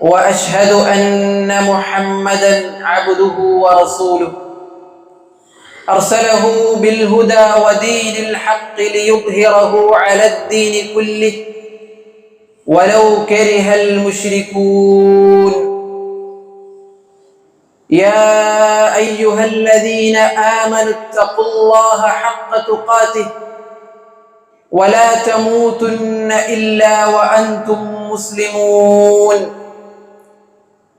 وأشهد أن محمدا عبده ورسوله. أرسله بالهدى ودين الحق ليظهره على الدين كله. ولو كره المشركون. يا أيها الذين آمنوا اتقوا الله حق تقاته. ولا تموتن إلا وأنتم مسلمون.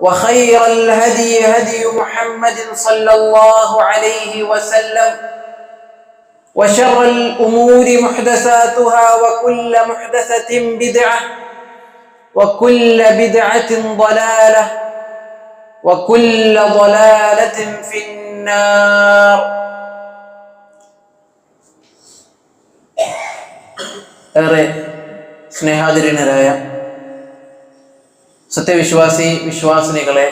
وخير الهدي هدي محمد صلى الله عليه وسلم وشر الأمور محدثاتها وكل محدثة بدعة وكل بدعة ضلالة وكل ضلالة في النار ഏറെ സ്നേഹാതിരനരായ സത്യവിശ്വാസി വിശ്വാസിനികളെ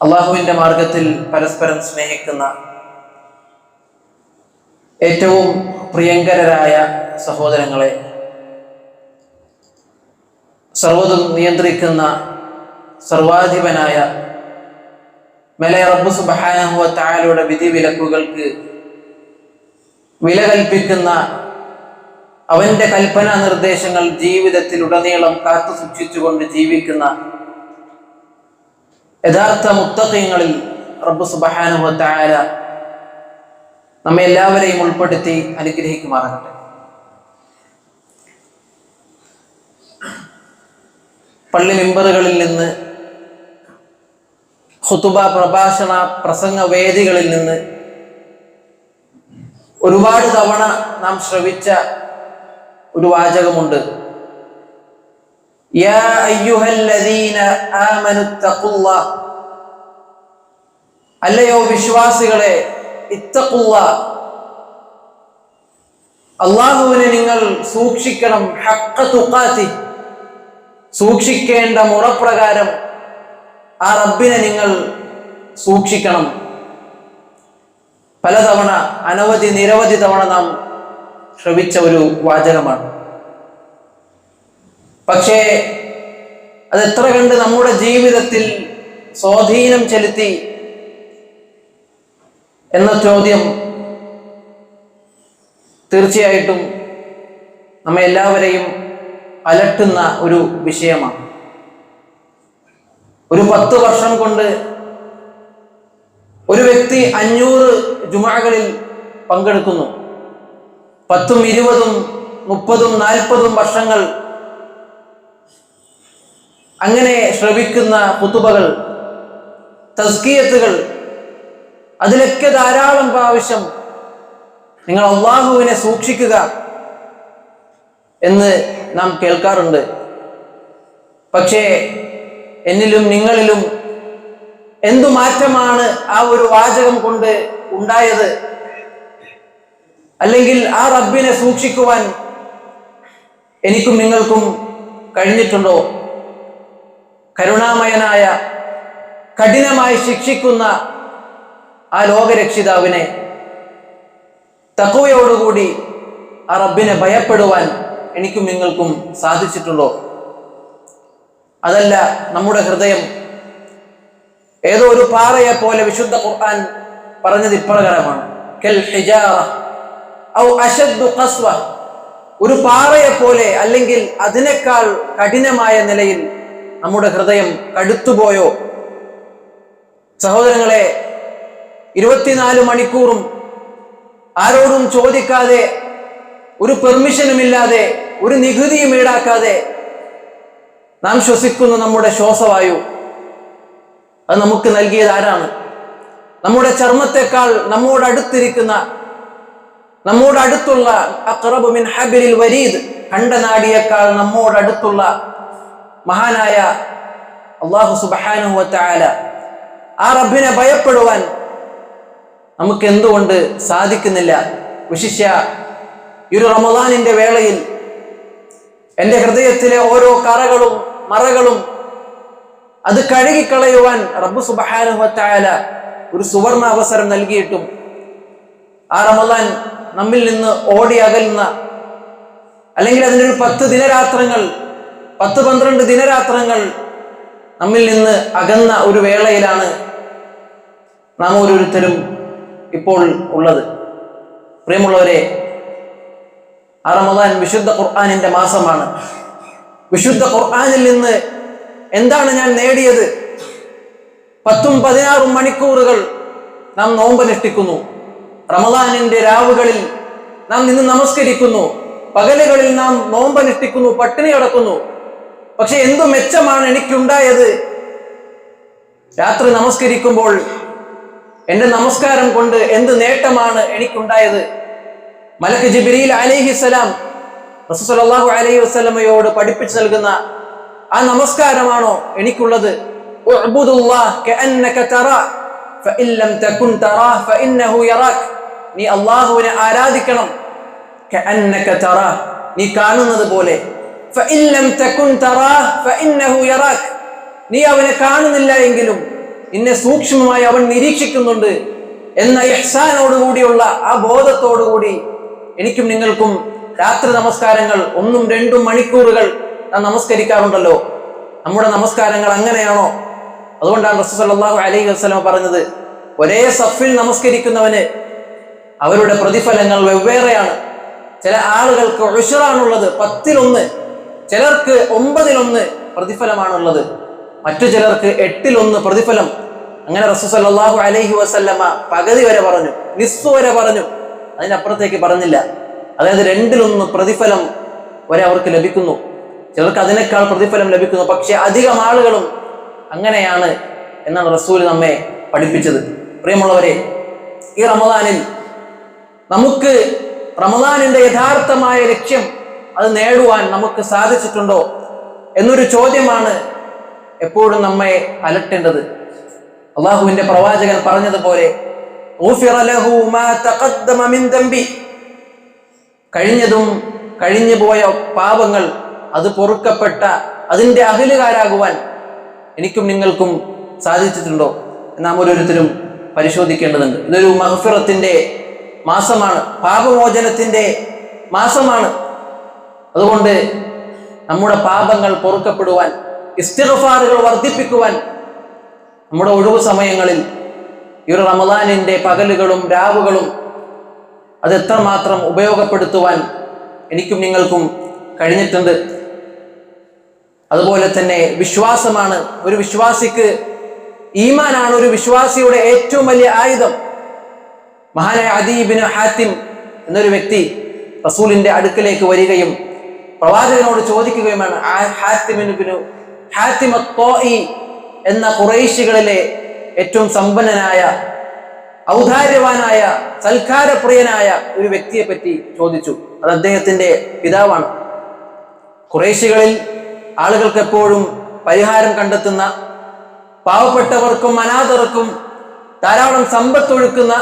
അള്ളാഹുവിന്റെ മാർഗത്തിൽ പരസ്പരം സ്നേഹിക്കുന്ന ഏറ്റവും പ്രിയങ്കരരായ സഹോദരങ്ങളെ സർവതും നിയന്ത്രിക്കുന്ന സർവാധിപനായ മലയ റബ്ബു സുബഹാനഹുവ വിധി വിലക്കുകൾക്ക് വില കൽപ്പിക്കുന്ന അവന്റെ കൽപ്പന നിർദ്ദേശങ്ങൾ ജീവിതത്തിൽ ഉടനീളം കാത്തു സൂക്ഷിച്ചുകൊണ്ട് ജീവിക്കുന്ന യഥാർത്ഥ മുത്തകങ്ങളിൽ റബ്ബു സുബഹാനുഭത്തായ നമ്മെ എല്ലാവരെയും ഉൾപ്പെടുത്തി അനുഗ്രഹിക്കുമാറാകട്ടെ. പള്ളി മെമ്പറുകളിൽ നിന്ന് ഹുതുബ പ്രഭാഷണ പ്രസംഗ വേദികളിൽ നിന്ന് ഒരുപാട് തവണ നാം ശ്രവിച്ച ഒരു വാചകമുണ്ട്. അല്ലയോ വിശ്വാസികളെ ഇത്തക്കുള്ള അള്ളാഹുവിനെ നിങ്ങൾ സൂക്ഷിക്കണം ഹക്ക സൂക്ഷിക്കേണ്ട മുറപ്രകാരം ആ റബ്ബിനെ നിങ്ങൾ സൂക്ഷിക്കണം. പലതവണ അനവധി നിരവധി തവണ നാം ശ്രവിച്ച ഒരു വാചകമാണ്. പക്ഷേ അത് എത്ര കണ്ട് നമ്മുടെ ജീവിതത്തിൽ സ്വാധീനം ചെലുത്തി എന്ന ചോദ്യം തീർച്ചയായിട്ടും നമ്മെ എല്ലാവരെയും അലട്ടുന്ന ഒരു വിഷയമാണ്. ഒരു പത്ത് വർഷം കൊണ്ട് ഒരു വ്യക്തി അഞ്ഞൂറ് ജുമാകളിൽ പങ്കെടുക്കുന്നു. പത്തും ഇരുപതും മുപ്പതും നാൽപ്പതും വർഷങ്ങൾ അങ്ങനെ ശ്രവിക്കുന്ന കുത്തുബകൾ തസ്കീയത്തുകൾ അതിലൊക്കെ ധാരാളം പ്രാവശ്യം നിങ്ങൾ അള്ളാഹുവിനെ സൂക്ഷിക്കുക എന്ന് നാം കേൾക്കാറുണ്ട്. പക്ഷേ എന്നിലും നിങ്ങളിലും എന്തു മാറ്റമാണ് ആ ഒരു വാചകം കൊണ്ട് ഉണ്ടായത്? അല്ലെങ്കിൽ ആ റബ്ബിനെ സൂക്ഷിക്കുവാൻ എനിക്കും നിങ്ങൾക്കും കഴിഞ്ഞിട്ടുണ്ടോ? കരുണാമയനായ കഠിനമായി ശിക്ഷിക്കുന്ന ആ ലോകരക്ഷിതാവിനെ തക്കവയോടുകൂടി ആ റബ്ബിനെ ഭയപ്പെടുവാൻ എനിക്കും നിങ്ങൾക്കും സാധിച്ചിട്ടുണ്ടോ? അതല്ല നമ്മുടെ ഹൃദയം ഏതോ ഒരു പാറയെ പോലെ വിശുദ്ധ ഖുർആൻ പറഞ്ഞത് ഇപ്രകാരമാണ്. ഔ ഒരു പാറയെ പോലെ അല്ലെങ്കിൽ അതിനേക്കാൾ കഠിനമായ നിലയിൽ നമ്മുടെ ഹൃദയം കടുത്തുപോയോ? സഹോദരങ്ങളെ ഇരുപത്തിനാല് മണിക്കൂറും ആരോടും ചോദിക്കാതെ ഒരു പെർമിഷനുമില്ലാതെ ഒരു നികുതിയും ഈടാക്കാതെ നാം ശ്വസിക്കുന്ന നമ്മുടെ ശ്വാസവായു. അത് നമുക്ക് നൽകിയത് ആരാണ്? നമ്മുടെ ചർമ്മത്തെക്കാൾ നമ്മോട് അടുത്തിരിക്കുന്ന നമ്മോട് അടുത്തുള്ള അഖ്റബു മിൻ ഹബിലിൽ വരീദ് കണ്ടനാടിയേക്കാൾ നമ്മോട് അടുത്തുള്ള മഹാനായ അള്ളാഹു സുബ്ഹാനഹു വതആല ആ റബ്ബിനെ ഭയപ്പെടുവാൻ നമുക്ക് എന്തുകൊണ്ട് സാധിക്കുന്നില്ല? വിശിഷ്യ ഈ ഒരു റമദാനിന്റെ വേളയിൽ എന്റെ ഹൃദയത്തിലെ ഓരോ കറകളും മറകളും അത് കഴുകിക്കളയുവാൻ റബ്ബു സുബ്ഹാനഹു വതആല ഒരു സുവർണ അവസരം നൽകിയിട്ടും ആ റമദാൻ നമ്മിൽ നിന്ന് ഓടി അകലുന്ന അല്ലെങ്കിൽ അതിന്റെ ഒരു പത്ത് ദിനരാത്രങ്ങൾ പത്ത് പന്ത്രണ്ട് ദിനരാത്രങ്ങൾ നമ്മിൽ നിന്ന് അകന്ന ഒരു വേളയിലാണ് നാം ഓരോരുത്തരും ഇപ്പോൾ ഉള്ളത്. പ്രിയമുള്ളവരെ ആ റമദാൻ വിശുദ്ധ ഖുർആാനിന്റെ മാസമാണ്. വിശുദ്ധ ഖുർആാനിൽ നിന്ന് എന്താണ് ഞാൻ നേടിയത്? പത്തും പതിനാറും മണിക്കൂറുകൾ നാം നോമ്പനുഷ്ഠിക്കുന്നു റമദാനിന്റെ രാവുകളിൽ നാം നിന്ന് നമസ്കരിക്കുന്നു. പകലുകളിൽ നാം നോമ്പനുഷ്ഠിക്കുന്നു പട്ടിണി അടക്കുന്നു പക്ഷെ എന്തു മെച്ചമാണ് എനിക്കുണ്ടായത്? രാത്രി നമസ്കരിക്കുമ്പോൾ എന്റെ നമസ്കാരം കൊണ്ട് എന്ത് നേട്ടമാണ് എനിക്കുണ്ടായത്? മലക്ക് ജിബിരിയിൽ അലൈഹിസലാം റസൂലുള്ളാഹു അലൈഹി വസല്ലമയോട് പഠിപ്പിച്ചു നൽകുന്ന ആ നമസ്കാരമാണോ എനിക്കുള്ളത്? ഉഅ്ബുദുല്ലാഹ് കഅന്നക തറാ ഫഇൻ ലം തകുൻ യറാക്. നീ അള്ളാഹുവിനെ ആരാധിക്കണം. നീ കാണുന്നത് പോലെ. നീ അവനെ കാണുന്നില്ല എങ്കിലും നിന്നെ സൂക്ഷ്മമായി അവൻ നിരീക്ഷിക്കുന്നുണ്ട്. എന്ന യഹ്സാനോടുകൂടിയുള്ള ആ ബോധത്തോടുകൂടി എനിക്കും നിങ്ങൾക്കും രാത്രി നമസ്കാരങ്ങൾ ഒന്നും രണ്ടും മണിക്കൂറുകൾ നാം നമസ്കരിക്കാറുണ്ടല്ലോ. നമ്മുടെ നമസ്കാരങ്ങൾ അങ്ങനെയാണോ? അതുകൊണ്ടാണ് റസൂൽ സല്ലല്ലാഹു അലൈഹി വസല്ലം പറഞ്ഞത് ഒരേ സഫിൽ നമസ്കരിക്കുന്നവന് അവരുടെ പ്രതിഫലങ്ങൾ വെവ്വേറെയാണ്. ചില ആളുകൾക്ക് ഉഷറാണുള്ളത് പത്തിലൊന്ന് ചിലർക്ക് ഒമ്പതിലൊന്ന് പ്രതിഫലമാണുള്ളത്. മറ്റു ചിലർക്ക് എട്ടിലൊന്ന് പ്രതിഫലം. അങ്ങനെ റസൂൽ അലഹി അലൈഹി വസല്ലമ പകുതി വരെ പറഞ്ഞു നിസ്സു വരെ പറഞ്ഞു. അതിനപ്പുറത്തേക്ക് പറഞ്ഞില്ല. അതായത് രണ്ടിലൊന്ന് പ്രതിഫലം വരെ അവർക്ക് ലഭിക്കുന്നു. ചിലർക്ക് അതിനേക്കാൾ പ്രതിഫലം ലഭിക്കുന്നു. പക്ഷെ അധികം ആളുകളും അങ്ങനെയാണ് എന്നാണ് റസൂൽ നമ്മെ പഠിപ്പിച്ചത്. പ്രിയമുള്ളവരെ ഈ റമദാനിൽ നമുക്ക് റമദാനിന്റെ യഥാർത്ഥമായ ലക്ഷ്യം അത് നേടുവാൻ നമുക്ക് സാധിച്ചിട്ടുണ്ടോ എന്നൊരു ചോദ്യമാണ് എപ്പോഴും നമ്മെ അലട്ടേണ്ടത് അള്ളാഹുവിന്റെ പ്രവാചകൻ പറഞ്ഞതുപോലെ. കഴിഞ്ഞതും കഴിഞ്ഞു പോയ പാപങ്ങൾ അത് പൊറുക്കപ്പെട്ട അതിന്റെ അഖിലുകാരാകുവാൻ എനിക്കും നിങ്ങൾക്കും സാധിച്ചിട്ടുണ്ടോ നാം ഓരോരുത്തരും പരിശോധിക്കേണ്ടതുണ്ട് ഇതൊരു മഹഫിറത്തിന്റെ മാസമാണ്. പാപമോചനത്തിന്റെ മാസമാണ്. അതുകൊണ്ട് നമ്മുടെ പാപങ്ങൾ പൊറുക്കപ്പെടുവാൻ ഇസ്തിഗ്ഫാറുകൾ വർദ്ധിപ്പിക്കുവാൻ നമ്മുടെ ഒഴിവ് സമയങ്ങളിൽ ഈ ഒരു റമദാനിന്റെ പകലുകളും രാവുകളും അത് എത്രമാത്രം ഉപയോഗപ്പെടുത്തുവാൻ എനിക്കും നിങ്ങൾക്കും കഴിഞ്ഞിട്ടുണ്ട്. അതുപോലെ തന്നെ വിശ്വാസമാണ്. ഒരു വിശ്വാസിക്ക് ഈമാനാണ് ഒരു വിശ്വാസിയുടെ ഏറ്റവും വലിയ ആയുധം. മഹാനായ അദീബിന് ഹാത്തിം എന്നൊരു വ്യക്തി റസൂലിന്റെ അടുക്കലേക്ക് വരികയും പ്രവാചകനോട് ചോദിക്കുകയുമാണ് ഹാത്തിമിനു ഹാത്തിമ എന്ന കുറേശികളിലെ ഏറ്റവും സമ്പന്നനായ ഔദാര്യവാനായ സൽക്കാരപ്രിയനായ ഒരു വ്യക്തിയെ പറ്റി ചോദിച്ചു. അത് അദ്ദേഹത്തിന്റെ പിതാവാണ്. കുറേശികളിൽ ആളുകൾക്ക് എപ്പോഴും പരിഹാരം കണ്ടെത്തുന്ന പാവപ്പെട്ടവർക്കും അനാഥർക്കും ധാരാളം സമ്പത്തൊഴുക്കുന്ന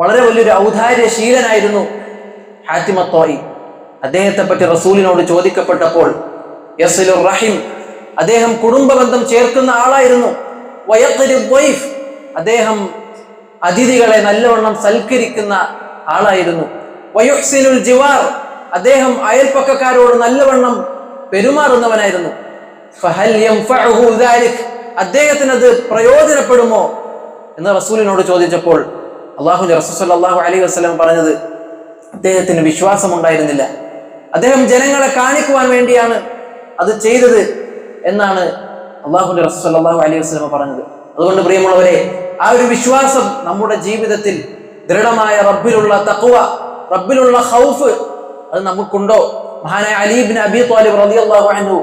വളരെ വലിയൊരു ഔദാര്യശീലനായിരുന്നു ഹാത്തിമത്തോയി അദ്ദേഹത്തെ പറ്റി റസൂലിനോട് ചോദിക്കപ്പെട്ടപ്പോൾ യസലുർ റഹിം അദ്ദേഹം കുടുംബ ബന്ധം ചേർക്കുന്ന ആളായിരുന്നു. വൈഫ് അദ്ദേഹം അതിഥികളെ നല്ലവണ്ണം സൽക്കരിക്കുന്ന ആളായിരുന്നു. വയുഹ്സിനുൽ ജിവാർ അദ്ദേഹം അയൽപ്പക്കക്കാരോട് നല്ലവണ്ണം പെരുമാറുന്നവനായിരുന്നു. അദ്ദേഹത്തിന് അത് പ്രയോജനപ്പെടുമോ എന്ന് റസൂലിനോട് ചോദിച്ചപ്പോൾ അള്ളാഹു റസൂൽ സല്ലല്ലാഹു അലൈഹി വസല്ലം പറഞ്ഞത് അദ്ദേഹത്തിന് വിശ്വാസമുണ്ടായിരുന്നില്ല. അദ്ദേഹം ജനങ്ങളെ കാണിക്കുവാൻ വേണ്ടിയാണ് അത് ചെയ്തത് എന്നാണ് അള്ളാഹുന്റെ റസൂൽ സല്ലല്ലാഹു അലൈഹി വസല്ലം പറഞ്ഞത്. അതുകൊണ്ട് പ്രിയമുള്ളവരെ ആ ഒരു വിശ്വാസം നമ്മുടെ ജീവിതത്തിൽ ദൃഢമായ റബ്ബിലുള്ള തഖ്വ റബ്ബിലുള്ള ഹൗഫ് അത് നമുക്കുണ്ടോ? മഹാനായ അലീബിൻ അബി ത്വാലിബ് റളിയല്ലാഹു അൻഹു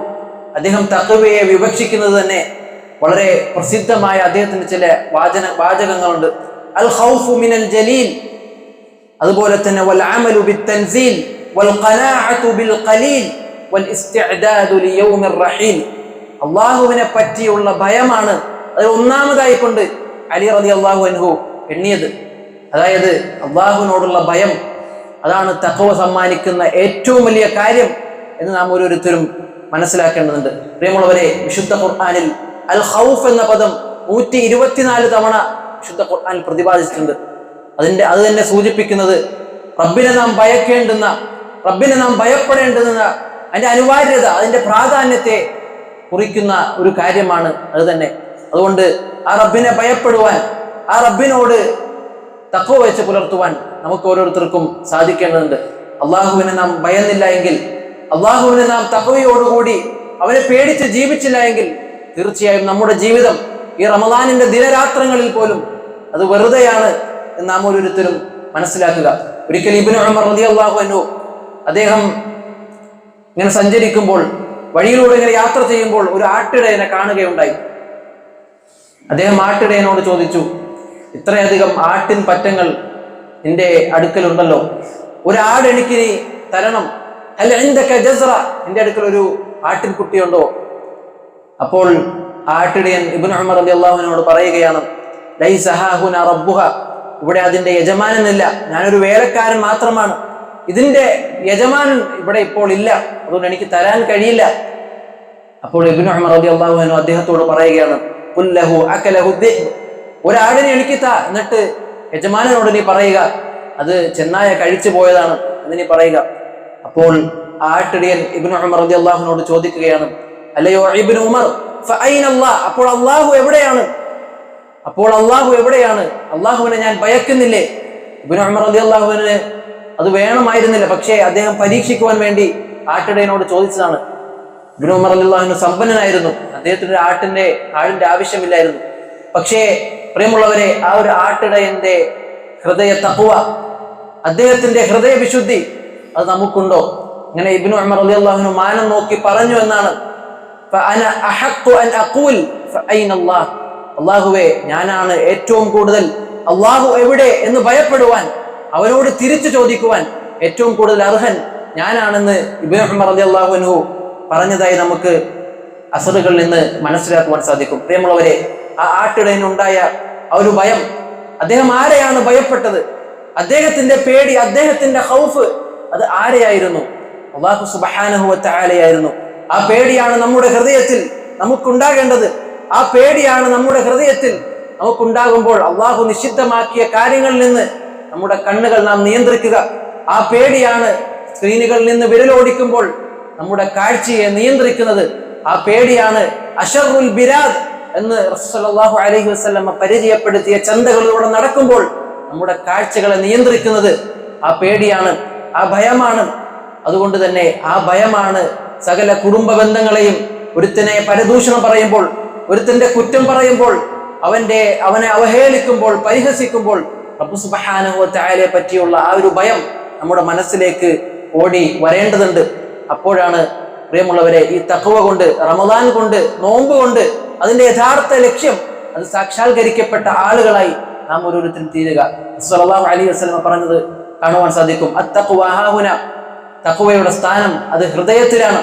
അദ്ദേഹം തഖ്വയെ വിവക്ഷിക്കുന്നത് തന്നെ വളരെ പ്രസിദ്ധമായ അദ്ദേഹത്തിന്റെ ചില വാചന വാചകങ്ങളുണ്ട്. അൽ ഖൗഫു മിനൽ ജലീൽ. അതുപോലെ തന്നെ വൽ അമലു ബിത്തൻസീൽ വൽ ഖനാഅതു ബിൽ ഖലീൽ വൽ ഇസ്തിഅദാദു ലിയൗമിർ റഹീൽ. അള്ളാഹുവിനെ പറ്റിയുള്ള ഭയമാണ് അതിൽ ഒന്നാമതായി കൊണ്ട് അലി റളിയല്ലാഹു അൻഹു എണ്ണിയത്. അതായത് അള്ളാഹുവിനോടുള്ള ഭയം. അതാണ് തഖവ സമ്മാനിക്കുന്ന ഏറ്റവും വലിയ കാര്യം എന്ന് നാം ഓരോരുത്തരും മനസ്സിലാക്കേണ്ടതുണ്ട്. പ്രിയമുള്ളവരെ വിശുദ്ധ ഖുർആാനിൽ അൽ ഖൗഫ് എന്ന പദം നൂറ്റി ഇരുപത്തിനാല് തവണ വിശുദ്ധ ഖുർആൻ പ്രതിപാദിച്ചിട്ടുണ്ട്. അതിന്റെ അത് തന്നെ സൂചിപ്പിക്കുന്നത് റബ്ബിനെ നാം ഭയക്കേണ്ടുന്ന റബ്ബിനെ നാം ഭയപ്പെടേണ്ടുന്ന അതിന്റെ അനിവാര്യത അതിന്റെ പ്രാധാന്യത്തെ കുറിക്കുന്ന ഒരു കാര്യമാണ് അത് തന്നെ. അതുകൊണ്ട് ആ റബ്ബിനെ ഭയപ്പെടുവാൻ ആ റബ്ബിനോട് തക്കോ വെച്ച് പുലർത്തുവാൻ നമുക്ക് ഓരോരുത്തർക്കും സാധിക്കേണ്ടതുണ്ട്. അള്ളാഹുവിനെ നാം ഭയന്നില്ല എങ്കിൽ അള്ളാഹുവിനെ നാം തക്കവയോടുകൂടി അവനെ പേടിച്ച് ജീവിച്ചില്ല എങ്കിൽ തീർച്ചയായും നമ്മുടെ ജീവിതം ഈ റമദാനിന്റെ ദിനരാത്രങ്ങളിൽ പോലും അത് വെറുതെയാണ് എന്ന് നാം ഓരോരുത്തരും മനസ്സിലാക്കുക. ഒരിക്കൽ ഇബിന് ഉമർ അൻഹു അദ്ദേഹം ഇങ്ങനെ സഞ്ചരിക്കുമ്പോൾ വഴിയിലൂടെ ഇങ്ങനെ യാത്ര ചെയ്യുമ്പോൾ ഒരു ആട്ടിടയനെ കാണുകയുണ്ടായി. അദ്ദേഹം ആട്ടിടയനോട് ചോദിച്ചു ഇത്രയധികം ആട്ടിൻ പറ്റങ്ങൾ നിന്റെ അടുക്കലുണ്ടല്ലോ. ഒരു ആട് എനിക്ക് തരണം. അല്ല എന്തൊക്കെ ജസ്ര നിന്റെ അടുക്കൽ ഒരു ആട്ടിൻ കുട്ടിയുണ്ടോ? അപ്പോൾ ആട്ടിടയൻ ഇബിൻ ഉമർ അലി അള്ളാഹുവിനോട് പറയുകയാണ് റബ്ബുഹ. ഇവിടെ അതിന്റെ യജമാനനില്ല. ഞാനൊരു വേലക്കാരൻ മാത്രമാണ്. ഇതിന്റെ യജമാനൻ ഇവിടെ ഇപ്പോൾ ഇല്ല. അതുകൊണ്ട് എനിക്ക് തരാൻ കഴിയില്ല. അപ്പോൾ ഇബിൻ ഉമർ റബി അള്ളാഹുവിനു അദ്ദേഹത്തോട് പറയുകയാണ് പുല്ലഹു അക്കലഹു. ഒരാടിനെ എനിക്ക് താ. എന്നിട്ട് യജമാനനോട് നീ പറയുക അത് ചെന്നായ കഴിച്ചു പോയതാണ്. എന്ന് നീ പറയുക. അപ്പോൾ ആ ആട്ടിടിയൻ ഇബിൻ ഉമർ റബി അള്ളാഹുനോട് ചോദിക്കുകയാണ് അല്ലയോ ഇബിൻ ഉമർ അപ്പോൾ അള്ളാഹു എവിടെയാണ്? അപ്പോൾ അള്ളാഹു എവിടെയാണ്? അള്ളാഹുവിനെ ഞാൻ ഭയക്കുന്നില്ലേ? ഇബിൻ ഉമർ അലി അള്ളാഹുവിന് അത് വേണമായിരുന്നില്ല. പക്ഷേ അദ്ദേഹം പരീക്ഷിക്കുവാൻ വേണ്ടി ആട്ടിടയനോട് ചോദിച്ചതാണ്. ഇബ്നു ഉമർ അള്ളാഹുവിന് സമ്പന്നനായിരുന്നു. അദ്ദേഹത്തിന് ആട്ടിന്റെ ആടിന്റെ ആവശ്യമില്ലായിരുന്നു. പക്ഷേ പ്രിയമുള്ളവരെ ആ ഒരു ആട്ടിടയന്റെ ഹൃദയ തപ്പുവ അദ്ദേഹത്തിന്റെ ഹൃദയ വിശുദ്ധി അത് നമുക്കുണ്ടോ? ഇങ്ങനെ ഇബ്നു അലി അള്ളാഹുവിന് മാനം നോക്കി പറഞ്ഞു എന്നാണ്. അള്ളാഹുവെ ഞാനാണ് ഏറ്റവും കൂടുതൽ അള്ളാഹു എവിടെ എന്ന് ഭയപ്പെടുവാൻ അവനോട് തിരിച്ചു ചോദിക്കുവാൻ ഏറ്റവും കൂടുതൽ അർഹൻ ഞാനാണെന്ന് ഇബ്രാഹിം അറബി അള്ളാഹുനു പറഞ്ഞതായി നമുക്ക് അസറുകളിൽ നിന്ന് മനസ്സിലാക്കുവാൻ സാധിക്കും. പ്രിയമുള്ളവരെ ആ ആട്ടിടയിനുണ്ടായ ആ ഒരു ഭയം അദ്ദേഹം ആരെയാണ് ഭയപ്പെട്ടത്? അദ്ദേഹത്തിന്റെ പേടി അദ്ദേഹത്തിന്റെ ഹൗഫ് അത് ആരെയായിരുന്നു? അള്ളാഹു സുബഹാനഹുവ ആ പേടിയാണ് നമ്മുടെ ഹൃദയത്തിൽ നമുക്കുണ്ടാകേണ്ടത്. ആ പേടിയാണ് നമ്മുടെ ഹൃദയത്തിൽ നമുക്കുണ്ടാകുമ്പോൾ അള്ളാഹു നിഷിദ്ധമാക്കിയ കാര്യങ്ങളിൽ നിന്ന് നമ്മുടെ കണ്ണുകൾ നാം നിയന്ത്രിക്കുക. ആ പേടിയാണ് സ്ക്രീനുകളിൽ നിന്ന് വിരലോടിക്കുമ്പോൾ നമ്മുടെ കാഴ്ചയെ നിയന്ത്രിക്കുന്നത്. ആ പേടിയാണ് അഷറുൽ ബിരാദ് എന്ന് റസൂലുള്ളാഹു അലൈഹി വസല്ലമ പരിചയപ്പെടുത്തിയ ചന്തകളിലൂടെ നടക്കുമ്പോൾ നമ്മുടെ കാഴ്ചകളെ നിയന്ത്രിക്കുന്നത്. ആ പേടിയാണ് ആ ഭയമാണ്. അതുകൊണ്ട് തന്നെ ആ ഭയമാണ് സകല കുടുംബ ബന്ധങ്ങളെയും ഒരുത്തനെ പരദൂഷണം പറയുമ്പോൾ ഒരുത്തന്റെ കുറ്റം പറയുമ്പോൾ അവന്റെ അവനെ അവഹേളിക്കുമ്പോൾ പരിഹസിക്കുമ്പോൾ റബ്ബു തആലയെ പറ്റിയുള്ള ആ ഒരു ഭയം നമ്മുടെ മനസ്സിലേക്ക് ഓടി വരേണ്ടതുണ്ട്. അപ്പോഴാണ് പ്രിയമുള്ളവരെ ഈ തഖ്വ കൊണ്ട് റമദാൻ കൊണ്ട് നോമ്പ് കൊണ്ട് അതിന്റെ യഥാർത്ഥ ലക്ഷ്യം അത് സാക്ഷാത്കരിക്കപ്പെട്ട ആളുകളായി നാം ഓരോരുത്തരും തീരുക. സല്ലല്ലാഹു അലൈഹി വസല്ലം പറഞ്ഞത് കാണുവാൻ സാധിക്കും. അത്തഖ്വ ഹാഹുന തഖ്വയുടെ സ്ഥാനം അത് ഹൃദയത്തിലാണ്.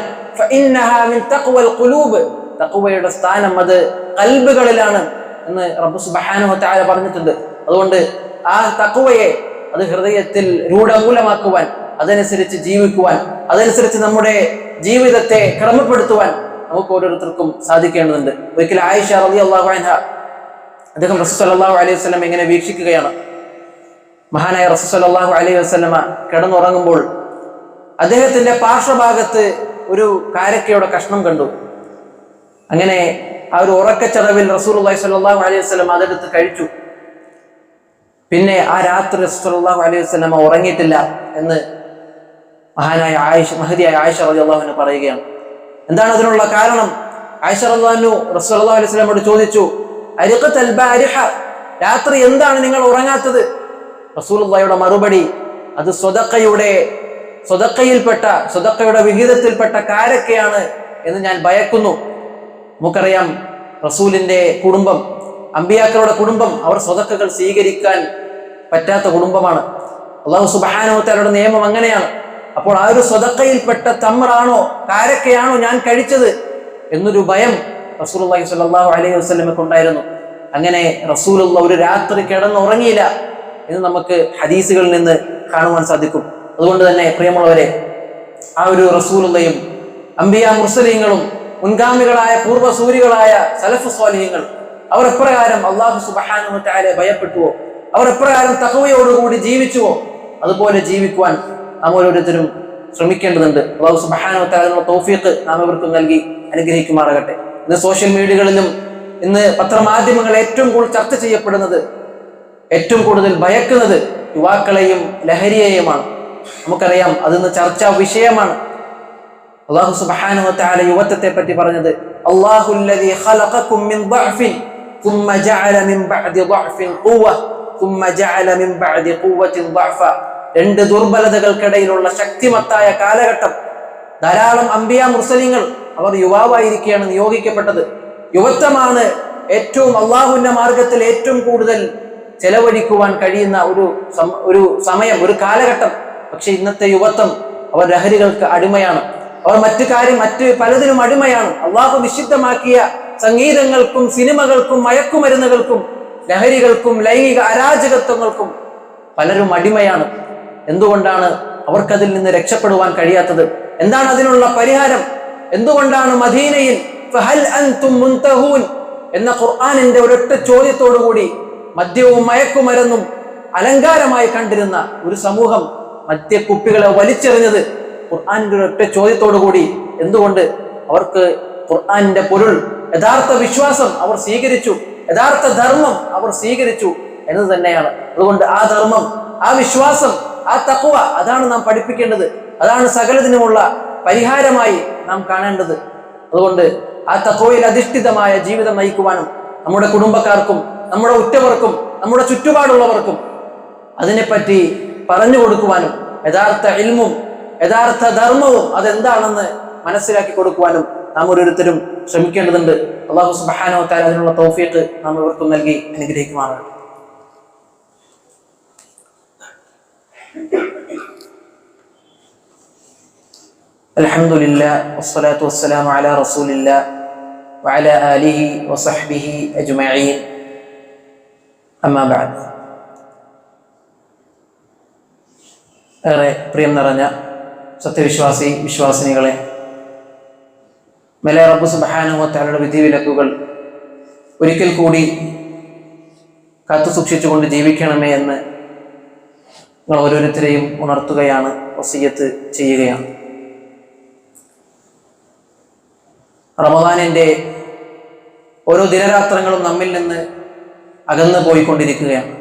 ഖുലൂബ് സ്ഥാനം അത് കൽബുകളിലാണ് എന്ന് റബ്ബു സുബ്ഹാനഹു താര പറഞ്ഞിട്ടുണ്ട്. അതുകൊണ്ട് ആ തക്കുവയെ അത് ഹൃദയത്തിൽ രൂഢമൂലമാക്കുവാൻ അതനുസരിച്ച് ജീവിക്കുവാൻ അതനുസരിച്ച് നമ്മുടെ ജീവിതത്തെ ക്രമപ്പെടുത്തുവാൻ നമുക്ക് ഓരോരുത്തർക്കും സാധിക്കേണ്ടതുണ്ട്. ഒരിക്കൽ ആയിഷ റബി അള്ളാഹുഹ അദ്ദേഹം റസൂൽ സല്ലല്ലാഹു അലൈഹി വസ്ലം എങ്ങനെ വീക്ഷിക്കുകയാണ്. മഹാനായ റസൂസല്ലാഹു അലൈഹി വസ്ലമ കിടന്നുറങ്ങുമ്പോൾ അദ്ദേഹത്തിന്റെ പാർശ്വഭാഗത്ത് ഒരു കാരക്കയുടെ കഷ്ണം കണ്ടു. അങ്ങനെ ആ ഒരു ഉറക്കച്ചടവിൽ റസൂർ അള്ളഹി അലൈഹി വസ്ലം അതെടുത്ത് കഴിച്ചു. പിന്നെ ആ രാത്രി റസൂലുള്ളാഹി അലൈഹി വസല്ലമ ഉറങ്ങിയിട്ടില്ല എന്ന് മഹാനായ ആയിഷ മഹദിയായ ആയിഷ റളിയല്ലാഹുവിന് പറയുകയാണ്. എന്താണ് അതിനുള്ള കാരണം? ആയിഷ റളിയല്ലാഹു അള്ളാഹു അലൈഹി സ്വലമോട് ചോദിച്ചു രാത്രി എന്താണ് നിങ്ങൾ ഉറങ്ങാത്തത്? റസൂലുള്ളാഹിയുടെ മറുപടി അത് സ്വതക്കയുടെ സ്വതക്കയിൽപ്പെട്ട സ്വതക്കയുടെ വിഹിതത്തിൽപ്പെട്ട കാരൊക്കെയാണ് എന്ന് ഞാൻ ഭയക്കുന്നു. നമുക്കറിയാം റസൂലിന്റെ കുടുംബം അമ്പിയാക്കളുടെ കുടുംബം അവർ സ്വതക്കകൾ സ്വീകരിക്കാൻ പറ്റാത്ത കുടുംബമാണ്. അള്ളാഹു സുബാനോത്തരുടെ നിയമം അങ്ങനെയാണ്. അപ്പോൾ ആ ഒരു സ്വതക്കയിൽപ്പെട്ട തമ്മറാണോ കാരക്കയാണോ ഞാൻ കഴിച്ചത് എന്നൊരു ഭയം റസൂലുള്ളാഹി സ്വല്ലല്ലാഹു അലൈഹി വസല്ലമക്ക് ഉണ്ടായിരുന്നു. അങ്ങനെ റസൂലുള്ള ഒരു രാത്രി കിടന്നുറങ്ങിയില്ല എന്ന് നമുക്ക് ഹദീസുകളിൽ നിന്ന് കാണുവാൻ സാധിക്കും. അതുകൊണ്ട് തന്നെ പ്രിയമുള്ളവരെ ആ ഒരു റസൂലുള്ളയും അംബിയ മുർസലീങ്ങളും മുൻഗാമികളായ പൂർവസൂരികളായ സലഫ് സ്വാലിഹ്യങ്ങൾ. അവർ എപ്രകാരം അള്ളാഹു സുബഹാനുമറ്റാലെ ഭയപ്പെട്ടുവോ? അവർ എപ്രകാരം തകവയോടുകൂടി ജീവിച്ചുവോ? അതുപോലെ ജീവിക്കുവാൻ നാം ഓരോരുത്തരും ശ്രമിക്കേണ്ടതുണ്ട്. അള്ളാഹു സുബഹാനുമറ്റാലുള്ള തൗഫീഖ് നാം ഇവർക്കും നൽകി അനുഗ്രഹിക്കുമാറാകട്ടെ. ഇന്ന് സോഷ്യൽ മീഡിയകളിലും ഇന്ന് പത്രമാധ്യമങ്ങൾ ഏറ്റവും കൂടുതൽ ചർച്ച ചെയ്യപ്പെടുന്നത് ഏറ്റവും കൂടുതൽ ഭയക്കുന്നത് യുവാക്കളെയും ലഹരിയെയുമാണ്. നമുക്കറിയാം അതിന്ന് ചർച്ചാ വിഷയമാണ്. അള്ളാഹു സുബാനുവത്താല യുവത്വത്തെ പറ്റി പറഞ്ഞത് അള്ളാഹുല്ലതി ഖലഖക്കും മിൻ ضعഫിൻ ثم جعل من بعد ضعف قوة ثم جعل من بعد قوة ضعفا രണ്ട് ദുർബലതകൾക്കിടയിലുള്ള ശക്തിമത്തായ കാലഘട്ടം ധാരാളം അമ്പിയ മുസ്ലിങ്ങൾ അവർ യുവാവായിരിക്കുകയാണ് നിയോഗിക്കപ്പെട്ടത്. യുവത്വമാണ് ഏറ്റവും അള്ളാഹുവിന്റെ മാർഗത്തിൽ ഏറ്റവും കൂടുതൽ ചെലവഴിക്കുവാൻ കഴിയുന്ന ഒരു ഒരു സമയം ഒരു കാലഘട്ടം. പക്ഷെ ഇന്നത്തെ യുവത്വം അവർ ലഹരികൾക്ക് അടിമയാണ്. അവർ മറ്റു കാര്യം മറ്റ് പലതിനും അടിമയാണ്. അള്ളാഹു നിഷിദ്ധമാക്കിയ സംഗീതങ്ങൾക്കും സിനിമകൾക്കും മയക്കുമരുന്നുകൾക്കും ലഹരികൾക്കും ലൈംഗിക അരാജകത്വങ്ങൾക്കും പലരും അടിമയാണ്. എന്തുകൊണ്ടാണ് അവർക്കതിൽ നിന്ന് രക്ഷപ്പെടുവാൻ കഴിയാത്തത്? എന്താണ് അതിനുള്ള പരിഹാരം? എന്തുകൊണ്ടാണ് മദീനയിൽ എന്ന ഖുർആാനിന്റെ ഒരൊറ്റ ചോദ്യത്തോടുകൂടി മദ്യവും മയക്കുമരുന്നും അലങ്കാരമായി കണ്ടിരുന്ന ഒരു സമൂഹം മദ്യക്കുപ്പികളെ വലിച്ചെറിഞ്ഞത് ഖുർആാനിന്റെ ഒരൊറ്റ ചോദ്യത്തോടുകൂടി എന്തുകൊണ്ട് അവർക്ക് ഖുർആാനിന്റെ പൊരുൾ യഥാർത്ഥ വിശ്വാസം അവർ സ്വീകരിച്ചു യഥാർത്ഥ ധർമ്മം അവർ സ്വീകരിച്ചു എന്നത് തന്നെയാണ്. അതുകൊണ്ട് ആ ധർമ്മം ആ വിശ്വാസം ആ തക്കുവ അതാണ് നാം പഠിപ്പിക്കേണ്ടത്. അതാണ് സകലതിനുമുള്ള പരിഹാരമായി നാം കാണേണ്ടത്. അതുകൊണ്ട് ആ തക്കോയിൽ അധിഷ്ഠിതമായ ജീവിതം നയിക്കുവാനും നമ്മുടെ കുടുംബക്കാർക്കും നമ്മുടെ ഉറ്റവർക്കും നമ്മുടെ ചുറ്റുപാടുള്ളവർക്കും അതിനെപ്പറ്റി പറഞ്ഞു കൊടുക്കുവാനും യഥാർത്ഥ ഇൽമും യഥാർത്ഥ ധർമ്മവും അതെന്താണെന്ന് മനസ്സിലാക്കി കൊടുക്കുവാനും നാം ഓരോരുത്തരും ശ്രമിക്കേണ്ടതുണ്ട് അള്ളാഹു സുബാനോ താൻ അതിനുള്ള തൗഫീഖ് നാം ഇവർക്കും നൽകി അനുഗ്രഹിക്കുമാറാണ് الحمد لله والصلاة والسلام على رسول الله وعلى آله وصحبه أجمعين أما بعد ഏറെ പ്രിയം നിറഞ്ഞ സത്യവിശ്വാസി വിശ്വാസിനികളെ. മെലെ റബ്ബു സുബാനുവത്താലുള്ള വിധിവിലക്കുകൾ ഒരിക്കൽ കൂടി കാത്തു സൂക്ഷിച്ചുകൊണ്ട് ജീവിക്കണമേ എന്ന് നിങ്ങൾ ഓരോരുത്തരെയും ഉണർത്തുകയാണ് വസീയത്ത് ചെയ്യുകയാണ്. റമദാനിന്റെ ഓരോ ദിനരാത്രങ്ങളും നമ്മിൽ നിന്ന് അകന്നു പോയിക്കൊണ്ടിരിക്കുകയാണ്.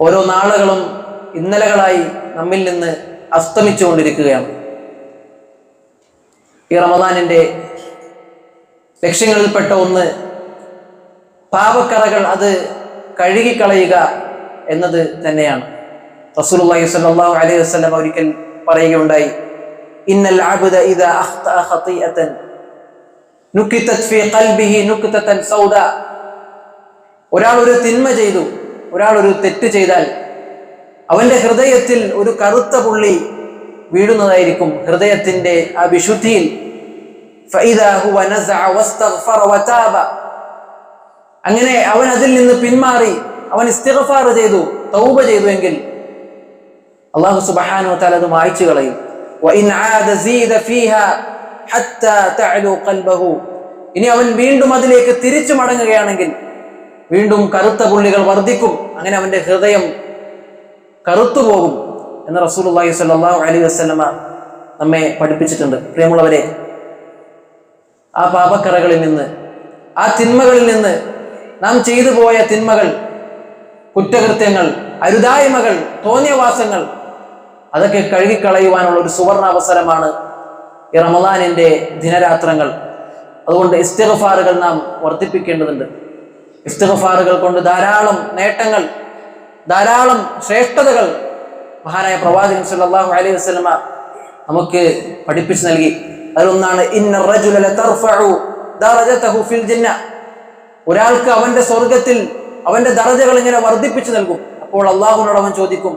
ഓരോ നാളുകളും ഇന്നലകളായി നമ്മിൽ നിന്ന് അസ്തമിച്ചുകൊണ്ടിരിക്കുകയാണ്. ഈ റമദാനിന്റെ ലക്ഷ്യങ്ങളിൽപ്പെട്ട ഒന്ന് പാപക്കറകൾ അത് കഴുകിക്കളയുക എന്നത് തന്നെയാണ്. റസൂലുള്ളാഹി സ്വല്ലല്ലാഹു അലൈഹി വസല്ലം ഒരിക്കൽ പറയുകയുണ്ടായി ഇന്നൽ ഇദാ ഫീ ഖൽബിഹി ഒരാൾ ഒരു തിന്മ ചെയ്തു ഒരാൾ ഒരു തെറ്റ് ചെയ്താൽ അവന്റെ ഹൃദയത്തിൽ ഒരു കറുത്ത പുള്ളി വീഴുന്നതായിരിക്കും ഹൃദയത്തിന്റെ ആ വിശുദ്ധിയിൽ. അങ്ങനെ അവൻ അതിൽ നിന്ന് പിന്മാറി അവൻ ഇസ്തിഫാർ ചെയ്തു തൗബ ചെയ്തു എങ്കിൽ അള്ളാഹു സുബഹാനു താല അത് മായ്ച്ചു കളയും. ഇനി അവൻ വീണ്ടും അതിലേക്ക് തിരിച്ചു മടങ്ങുകയാണെങ്കിൽ വീണ്ടും കറുത്ത പുള്ളികൾ വർദ്ധിക്കും. അങ്ങനെ അവന്റെ ഹൃദയം കറുത്തു പോകും എന്ന് റസൂലുള്ളാഹി സ്വല്ലല്ലാഹു അലൈഹി വസല്ലമ നമ്മെ പഠിപ്പിച്ചിട്ടുണ്ട്. പ്രിയമുള്ളവരെ ആ പാപക്കറകളിൽ നിന്ന് ആ തിന്മകളിൽ നിന്ന് നാം ചെയ്തു പോയ തിന്മകൾ കുറ്റകൃത്യങ്ങൾ അരുതായ്മകൾ തോന്നിയവാസങ്ങൾ അതൊക്കെ കഴുകിക്കളയുവാനുള്ള ഒരു സുവർണ അവസരമാണ് ഈ റമദാനിന്റെ ദിനരാത്രങ്ങൾ. അതുകൊണ്ട് ഇസ്തിഗഫാറുകൾ നാം വർദ്ധിപ്പിക്കേണ്ടതുണ്ട്. ഇസ്തിഗഫാറുകൾ കൊണ്ട് ധാരാളം നേട്ടങ്ങൾ ധാരാളം ശ്രേഷ്ഠതകൾ മഹാനായ പ്രവാചകൻ സല്ലല്ലാഹു അലൈഹി വസല്ലമ നമുക്ക് പഠിപ്പിച്ചു നൽകി. അതിലൊന്നാണ് ഇന്ന റജുല ലതർഫഉ ദറജതഹു ഫിൽ ജന്ന. ഒരാൾക്ക് അവന്റെ സ്വർഗത്തിൽ അവന്റെ ദറജകൾ ഇങ്ങനെ വർദ്ധിപ്പിച്ചു നൽകും. അപ്പോൾ അള്ളാഹുവിനോട് അവൻ ചോദിക്കും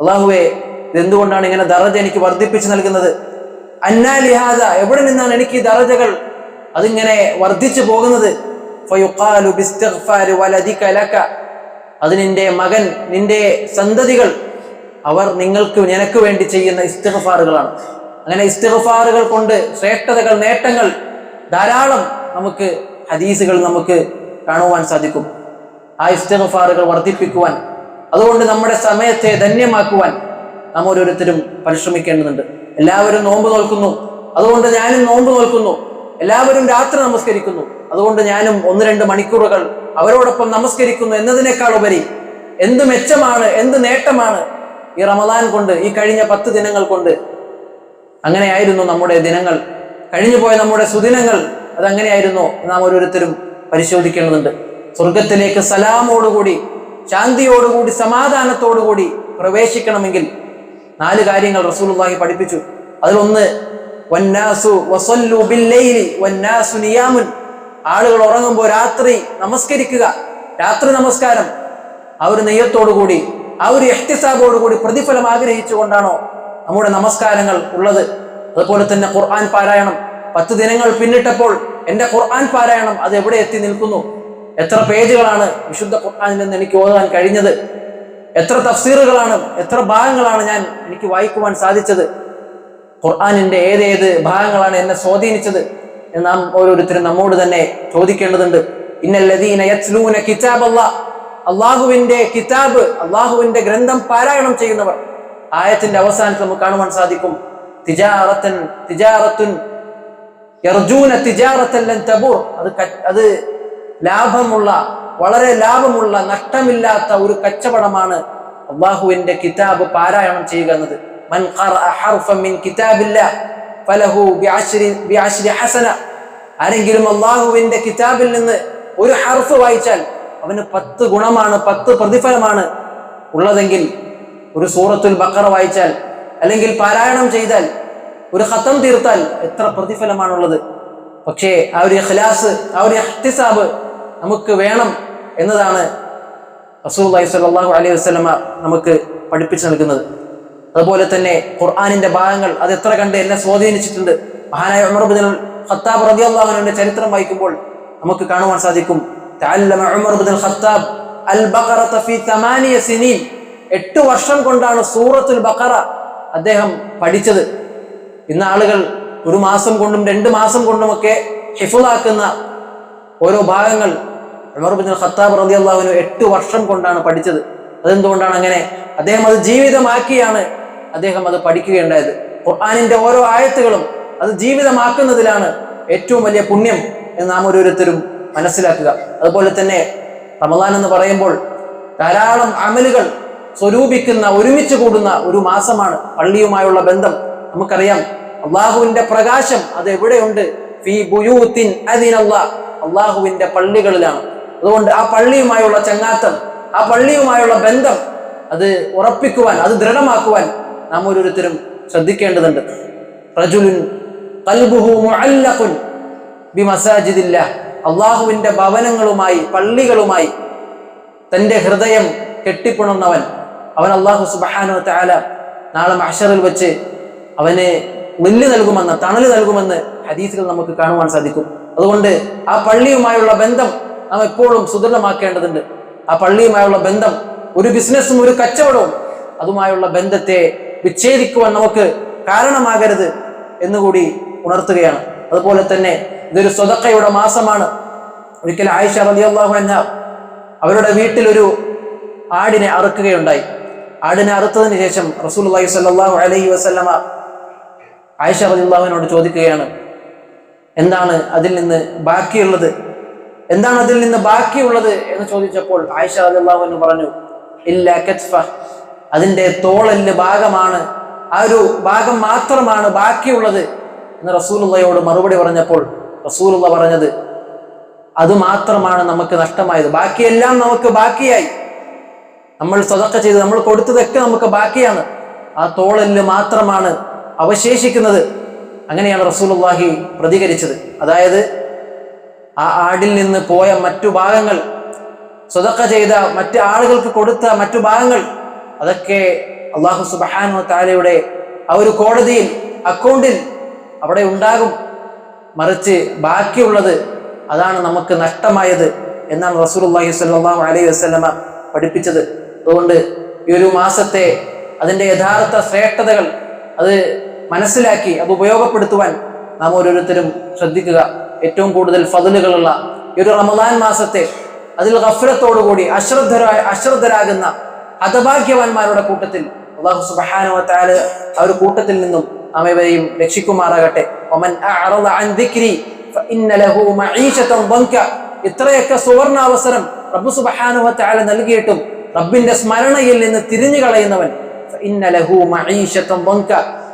അള്ളാഹുവെ ഇതെന്തുകൊണ്ടാണ് ഇങ്ങനെ ദറജ എനിക്ക് വർദ്ധിപ്പിച്ചു നൽകുന്നത്? അന്നാ ലിഹാദ എവിടെ നിന്നാണ് എനിക്ക് ഈ ദറജകൾ അതിങ്ങനെ വർദ്ധിച്ചു പോകുന്നത്? അത് നിന്റെ മകൻ നിന്റെ സന്തതികൾ അവർ നിങ്ങൾക്ക് നിനക്ക് വേണ്ടി ചെയ്യുന്ന ഇസ്തിഗ്ഫാറുകളാണ്. അങ്ങനെ ഇസ്തിഗ്ഫാറുകൾ കൊണ്ട് ശ്രേഷ്ഠതകൾ നേട്ടങ്ങൾ ധാരാളം നമുക്ക് ഹദീസുകൾ നമുക്ക് കാണുവാൻ സാധിക്കും. ആ ഇസ്തിഗ്ഫാറുകൾ വർദ്ധിപ്പിക്കുവാൻ അതുകൊണ്ട് നമ്മുടെ സമയത്തെ ധന്യമാക്കുവാൻ നാം ഓരോരുത്തരും പരിശ്രമിക്കേണ്ടതുണ്ട്. എല്ലാവരും നോമ്പ് നോൽക്കുന്നു. അതുകൊണ്ട് ഞാനും നോമ്പ് നോൽക്കുന്നു. എല്ലാവരും രാത്രി നമസ്കരിക്കുന്നു. അതുകൊണ്ട് ഞാനും ഒന്ന് രണ്ട് മണിക്കൂറുകൾ അവരോടൊപ്പം നമസ്കരിക്കുന്നു എന്നതിനേക്കാൾ ഉപരി എന്ത് മെച്ചമാണ് എന്ത് നേട്ടമാണ് ഈ റമദാൻ കൊണ്ട് ഈ കഴിഞ്ഞ പത്ത് ദിനങ്ങൾ കൊണ്ട്? അങ്ങനെയായിരുന്നു നമ്മുടെ ദിനങ്ങൾ. കഴിഞ്ഞു പോയ നമ്മുടെ സുദിനങ്ങൾ അതങ്ങനെയായിരുന്നു നാം ഓരോരുത്തരും പരിശോധിക്കേണ്ടതുണ്ട്. സ്വർഗത്തിലേക്ക് സലാമോടുകൂടി ശാന്തിയോടുകൂടി സമാധാനത്തോടുകൂടി പ്രവേശിക്കണമെങ്കിൽ നാല് കാര്യങ്ങൾ റസൂലുള്ളാഹി പഠിപ്പിച്ചു. അതിലൊന്ന് വന്നാസു വസല്ലു ബില്ലൈലി വന്നാസു നിയാമുൻ. ആളുകൾ ഉറങ്ങുമ്പോൾ രാത്രി നമസ്കരിക്കുക. രാത്രി നമസ്കാരം. ആ ഒരു നെയ്യത്തോടുകൂടി ആ ഒരു എഹ്തിസാബോടുകൂടി പ്രതിഫലം ആഗ്രഹിച്ചുകൊണ്ടാണോ നമ്മുടെ നമസ്കാരങ്ങൾ ഉള്ളത്. അതുപോലെ തന്നെ ഖുർആൻ പാരായണം. പത്ത് ദിനങ്ങൾ പിന്നിട്ടപ്പോൾ എന്റെ ഖുർആൻ പാരായണം അത് എവിടെ എത്തി നിൽക്കുന്നു? എത്ര പേജുകളാണ് വിശുദ്ധ ഖുർആനിൽ നിന്ന് എനിക്ക് ഓതാൻ കഴിഞ്ഞത്? എത്ര തഫ്സീറുകളാണ് എത്ര ഭാഗങ്ങളാണ് ഞാൻ എനിക്ക് വായിക്കുവാൻ സാധിച്ചത്? ഖുർആാനിന്റെ ഏതേത് ഭാഗങ്ങളാണ് എന്നെ സ്വാധീനിച്ചത്? നാം ഓരോരുത്തരും നമ്മോട് തന്നെ ചോദിക്കേണ്ടതുണ്ട്. ഇന്നല്ലതീന യത്ലൂന കിതാബല്ലാ. അള്ളാഹുവിന്റെ കിതാബ് അള്ളാഹുവിന്റെ ഗ്രന്ഥം പാരായണം ചെയ്യുന്നവർ. ആയത്തിന്റെ അവസാനത്ത് നമുക്ക് കാണുവാൻ സാധിക്കും. തിജാറത്തൻ തിജാറത്തുൻ യർജൂന തിജാറത്തല്ലൻ തബൂർ. അത് അത് ലാഭമുള്ള വളരെ ലാഭമുള്ള നഷ്ടമില്ലാത്ത ഒരു കച്ചവടമാണ് അള്ളാഹുവിന്റെ കിതാബ് പാരായണം ചെയ്യുക എന്നത്. മൻ ഫലഹു ഹസന. ആരെങ്കിലും അള്ളാഹുവിന്റെ കിതാബിൽ നിന്ന് ഒരു ഹർഫ് വായിച്ചാൽ അവന് പത്ത് ഗുണമാണ് പത്ത് പ്രതിഫലമാണ് ഉള്ളതെങ്കിൽ ഒരു സൂറത്തുൽ ബക്കറ വായിച്ചാൽ അല്ലെങ്കിൽ പാരായണം ചെയ്താൽ ഒരു ഹത്തം തീർത്താൽ എത്ര പ്രതിഫലമാണുള്ളത്. പക്ഷേ ആ ഒരു ഇഖ്ലാസ് ആ ഒരു ഇഹ്തിസാബ് നമുക്ക് വേണം എന്നതാണ് സ്വല്ലല്ലാഹു അലൈഹി വസ്ലമ നമുക്ക് പഠിപ്പിച്ചു നൽകുന്നത്. അതുപോലെ തന്നെ ഖുർആാനിന്റെ ഭാഗങ്ങൾ അത് എത്ര കണ്ട് എന്നെ സ്വാധീനിച്ചിട്ടുണ്ട്. മഹാനായ ഉമർ ബിൻ ഖത്താബ് റളിയല്ലാഹു അൻഹുവിന്റെ ചരിത്രം വായിക്കുമ്പോൾ നമുക്ക് കാണുവാൻ സാധിക്കും. ഖത്താബ് അൽ ഫീ എട്ട് വർഷം കൊണ്ടാണ് സൂറത്തുൽ ബക്കറ അദ്ദേഹം പഠിച്ചത്. ഇന്ന് ആളുകൾ ഒരു മാസം കൊണ്ടും രണ്ട് മാസം കൊണ്ടുമൊക്കെ ഹിഫുലാക്കുന്ന ഓരോ ഭാഗങ്ങൾ ഉമർ ബിൻ ഖത്താബ് റളിയല്ലാഹുവിന് എട്ട് വർഷം കൊണ്ടാണ് പഠിച്ചത്. അതെന്തുകൊണ്ടാണ് അങ്ങനെ? അദ്ദേഹം അത് ജീവിതമാക്കിയാണ് അദ്ദേഹം അത് പഠിക്കുകയുണ്ടായത്. ഖുർആാനിന്റെ ഓരോ ആയത്തുകളും അത് ജീവിതമാക്കുന്നതിലാണ് ഏറ്റവും വലിയ പുണ്യം എന്ന് നാം ഓരോരുത്തരും മനസ്സിലാക്കുക. അതുപോലെ തന്നെ റമദാൻ എന്ന് പറയുമ്പോൾ ധാരാളം അമലുകൾ സ്വരൂപിക്കുന്ന ഒരുമിച്ച് കൂടുന്ന ഒരു മാസമാണ് പള്ളിയുമായുള്ള ബന്ധം. നമുക്കറിയാം അള്ളാഹുവിന്റെ പ്രകാശം അത് എവിടെയുണ്ട് ഫീ അള്ളാഹുവിന്റെ പള്ളികളിലാണ്. അതുകൊണ്ട് ആ പള്ളിയുമായുള്ള ചങ്ങാത്തം ആ പള്ളിയുമായുള്ള ബന്ധം അത് ഉറപ്പിക്കുവാൻ അത് ദൃഢമാക്കുവാൻ നാം ഓരോരുത്തരും ശ്രദ്ധിക്കേണ്ടതുണ്ട്. റജുലുൻ അള്ളാഹുവിന്റെ ഭവനങ്ങളുമായി പള്ളികളുമായി തന്റെ ഹൃദയം കെട്ടിപ്പുണർന്നവൻ. അവൻ അള്ളാഹു സുബാനോ താല നാളെ മഹഷറിൽ വെച്ച് അവന് വില്ല് നൽകുമെന്ന് തണൽ നൽകുമെന്ന് ഹദീസുകൾ നമുക്ക് കാണുവാൻ സാധിക്കും. അതുകൊണ്ട് ആ പള്ളിയുമായുള്ള ബന്ധം നാം എപ്പോഴും സുദൃഢമാക്കേണ്ടതുണ്ട്. ആ പള്ളിയുമായുള്ള ബന്ധം ഒരു ബിസിനസ്സും ഒരു കച്ചവടവും അതുമായുള്ള ബന്ധത്തെ വിച്ഛേദിക്കുവാൻ നമുക്ക് കാരണമാകരുത് എന്നുകൂടി ഉണർത്തുകയാണ്. അതുപോലെ തന്നെ ഇതൊരു സ്വതക്കയുടെ മാസമാണ്. ഒരിക്കൽ ആയിഷ റളിയല്ലാഹു എന്ന അവരുടെ വീട്ടിലൊരു ആടിനെ അറുക്കുകയുണ്ടായി. ആടിനെ അറുത്തതിന് ശേഷം റസൂൽ അള്ളഹി സല്ലാഹു അലൈഹി വസല്ലമ ആയിഷ വലിയാഹുവിനോട് ചോദിക്കുകയാണ് എന്താണ് അതിൽ നിന്ന് ബാക്കിയുള്ളത്? എന്താണ് അതിൽ നിന്ന് ബാക്കിയുള്ളത്? എന്ന് ചോദിച്ചപ്പോൾ ആയിഷ റലിള്ളാഹുവിന് പറഞ്ഞു ഇല്ല അതിന്റെ തോളൽ ഭാഗമാണ് ആ ഒരു ഭാഗം മാത്രമാണ് ബാക്കിയുള്ളത് എന്ന് റസൂലുള്ളയോട് മറുപടി പറഞ്ഞപ്പോൾ റസൂലുള്ള പറഞ്ഞത് അത് മാത്രമാണ് നമുക്ക് നഷ്ടമായത്. ബാക്കിയെല്ലാം നമുക്ക് ബാക്കിയായി. നമ്മൾ സ്വതക്ക ചെയ്ത് നമ്മൾ കൊടുത്തതൊക്കെ നമുക്ക് ബാക്കിയാണ്. ആ തോളൽ മാത്രമാണ് അവശേഷിക്കുന്നത്. അങ്ങനെയാണ് റസൂലുള്ളാഹി പ്രതികരിച്ചത്. അതായത് ആ ആടിൽ നിന്ന് പോയ മറ്റു ഭാഗങ്ങൾ സ്വതക്ക ചെയ്ത മറ്റു ആളുകൾക്ക് കൊടുത്ത മറ്റു ഭാഗങ്ങൾ അതൊക്കെ അള്ളാഹു സുബഹാനു താലയുടെ ആ ഒരു കോടതിയിൽ അക്കൗണ്ടിൽ അവിടെ ഉണ്ടാകും. മറിച്ച് ബാക്കിയുള്ളത് അതാണ് നമുക്ക് നഷ്ടമായത് എന്നാണ് റസൂലുള്ളാഹി സ്വല്ലല്ലാഹു അലൈഹി വസ്ലമ പഠിപ്പിച്ചത്. അതുകൊണ്ട് ഈ ഒരു മാസത്തെ അതിന്റെ യഥാർത്ഥ ശ്രേഷ്ഠതകൾ അത് മനസ്സിലാക്കി അത് ഉപയോഗപ്പെടുത്തുവാൻ നാം ഓരോരുത്തരും ശ്രദ്ധിക്കുക. ഏറ്റവും കൂടുതൽ ഫതിലുകളുള്ള ഈ ഒരു റമദാൻ മാസത്തെ അതിൽ ഗഫ്രത്തോടുകൂടി അശ്രദ്ധരായ അശ്രദ്ധരാകുന്ന ഹതഭാഗ്യവാന്മാരുടെ കൂട്ടത്തിൽ അള്ളാഹു സുബാനുവത്താൽ താൽ ആ ഒരു കൂട്ടത്തിൽ നിന്നും നാം ഇവരെയും രക്ഷിക്കുമാറാകട്ടെ. ഇത്രയൊക്കെ സുവർണ അവസരം റബ്ബു സുബാനുവത്താൽ നൽകിയിട്ടും റബ്ബിന്റെ സ്മരണയിൽ നിന്ന് തിരിഞ്ഞു കളയുന്നവൻ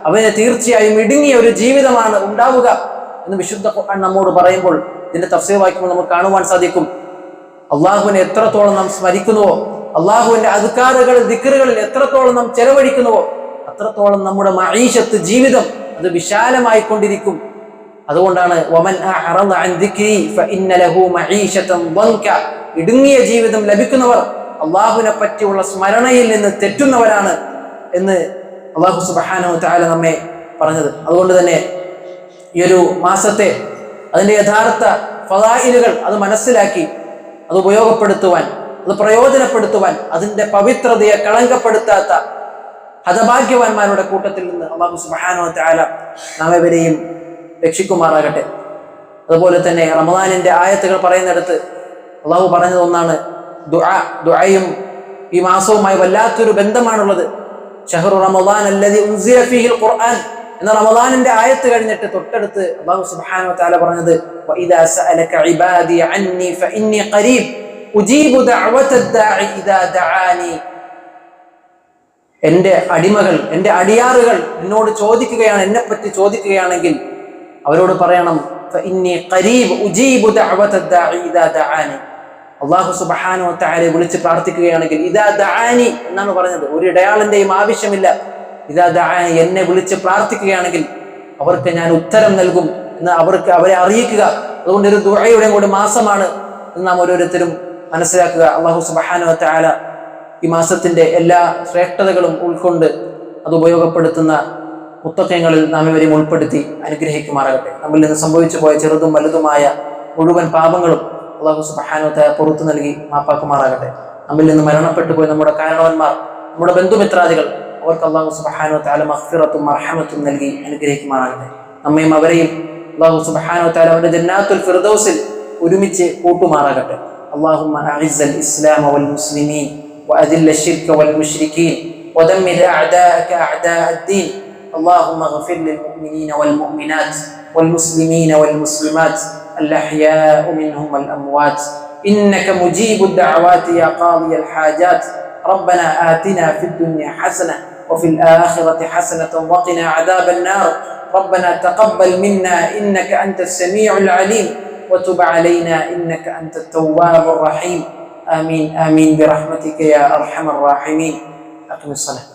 അവന് തീർച്ചയായും ഇടുങ്ങിയ ഒരു ജീവിതമാണ് ഉണ്ടാവുക എന്ന് വിശുദ്ധ നമ്മോട് പറയുമ്പോൾ ഇതിന്റെ തഫ്സീർ വായിക്കുമ്പോൾ നമുക്ക് കാണുവാൻ സാധിക്കും. അള്ളാഹുവിനെ എത്രത്തോളം നാം സ്മരിക്കുന്നുവോ അള്ളാഹുവിന്റെ അധികാരകൾ ദിക്കറുകളിൽ എത്രത്തോളം നാം ചെലവഴിക്കുന്നുവോ അത്രത്തോളം നമ്മുടെ മഴീഷത്ത് ജീവിതം അത് വിശാലമായി കൊണ്ടിരിക്കും അതുകൊണ്ടാണ് വമൻ ഇടുങ്ങിയ ജീവിതം ലഭിക്കുന്നവർ അള്ളാഹുവിനെ പറ്റിയുള്ള സ്മരണയിൽ നിന്ന് തെറ്റുന്നവരാണ് എന്ന് അള്ളാഹു സുബാനോ തആല നമ്മെ പറഞ്ഞത്. അതുകൊണ്ട് തന്നെ ഈ ഒരു മാസത്തെ അതിന്റെ യഥാർത്ഥ ഫലായിലുകൾ അത് മനസ്സിലാക്കി അത് ഉപയോഗപ്പെടുത്തുവാൻ അത് പ്രയോജനപ്പെടുത്തുവാൻ അതിന്റെ പവിത്രതയെ കളങ്കപ്പെടുത്താത്ത ഹതഭാഗ്യവാന്മാരുടെ കൂട്ടത്തിൽ നിന്ന് അള്ളാഹു സുബാനോ താല നാം ഇവരെയും രക്ഷിക്കുമാറാകട്ടെ. അതുപോലെ തന്നെ റമദാനിന്റെ ആയത്തുകൾ പറയുന്നിടത്ത് അള്ളാഹു പറഞ്ഞത് ഒന്നാണ് ദുആ ദുആയും ഈ മാസവുമായി വല്ലാത്തൊരു ബന്ധമാണുള്ളത്. ഷഹറു റമദാൻ അല്ലതി ഖുർആൻ എന്ന റമദാനിന്റെ ആയത്ത് കഴിഞ്ഞിട്ട് തൊട്ടടുത്ത് അള്ളാഹു സുബ്ഹാനഹു വതആല പറഞ്ഞത് എന്റെ അടിമകൾ എന്റെ അടിയാറുകൾ എന്നോട് ചോദിക്കുകയാണ് എന്നെ പറ്റി ചോദിക്കുകയാണെങ്കിൽ അവരോട് പറയണം അള്ളാഹു സുബ്ഹാനഹു വതആല വിളിച്ച് പ്രാർത്ഥിക്കുകയാണെങ്കിൽ ഇദാ ദആനി എന്നാണ് പറഞ്ഞത്. ഒരു ഇടയാളിന്റെയും ആവശ്യമില്ല. ഇതാ ദാനി എന്നെ വിളിച്ച് പ്രാർത്ഥിക്കുകയാണെങ്കിൽ അവർക്ക് ഞാൻ ഉത്തരം നൽകും എന്ന് അവർക്ക് അവരെ അറിയിക്കുക. അതുകൊണ്ട് ഒരു ദുഴയുടെ കൂടി മാസമാണ് നാം ഓരോരുത്തരും മനസ്സിലാക്കുക. അള്ളാഹു താല ഈ മാസത്തിന്റെ എല്ലാ ശ്രേഷ്ഠതകളും ഉൾക്കൊണ്ട് അത് ഉപയോഗപ്പെടുത്തുന്ന പുസ്തകങ്ങളിൽ നാം ഇവരെയും ഉൾപ്പെടുത്തി അനുഗ്രഹിക്കുമാറാകട്ടെ. നമ്മിൽ നിന്ന് സംഭവിച്ചു പോയ ചെറുതും വലുതുമായ മുഴുവൻ പാപങ്ങളും അള്ളാഹു താല പുറത്തു നൽകി മാപ്പാക്കുമാറാകട്ടെ. നമ്മിൽ നിന്ന് മരണപ്പെട്ടു പോയ നമ്മുടെ കാരണവന്മാർ നമ്മുടെ ബന്ധുമിത്രാദികൾ അവർക്ക് അള്ളാഹു സുബഹാനോ മഹ്ഫിറത്തും മർഹമത്തും നൽകി അനുഗ്രഹിക്കുമാറാകട്ടെ. നമ്മയും അവരെയും അള്ളാഹു സുബഹാനോ താല അവരുടെ ജന്നാത്തുൽ ഫിർദൗസിൽ ഒരുമിച്ച് കൂട്ടുമാറാകട്ടെ. اللهم أعز الإسلام والمسلمين وأذل الشرك والمشركين ودمر أعداءك أعداء الدين. اللهم اغفر للمؤمنين والمؤمنات والمسلمين والمسلمات الأحياء منهم والأموات. إنك مجيب الدعوات يا قاضي الحاجات. ربنا آتنا في الدنيا حسنة وفي الآخرة حسنة وقنا عذاب النار. ربنا تقبل منا إنك أنت السميع العليم. وتب علينا إنك أنت التواب الرحيم. آمين آمين برحمتك يا أرحم الراحمين. أقم الصلاة.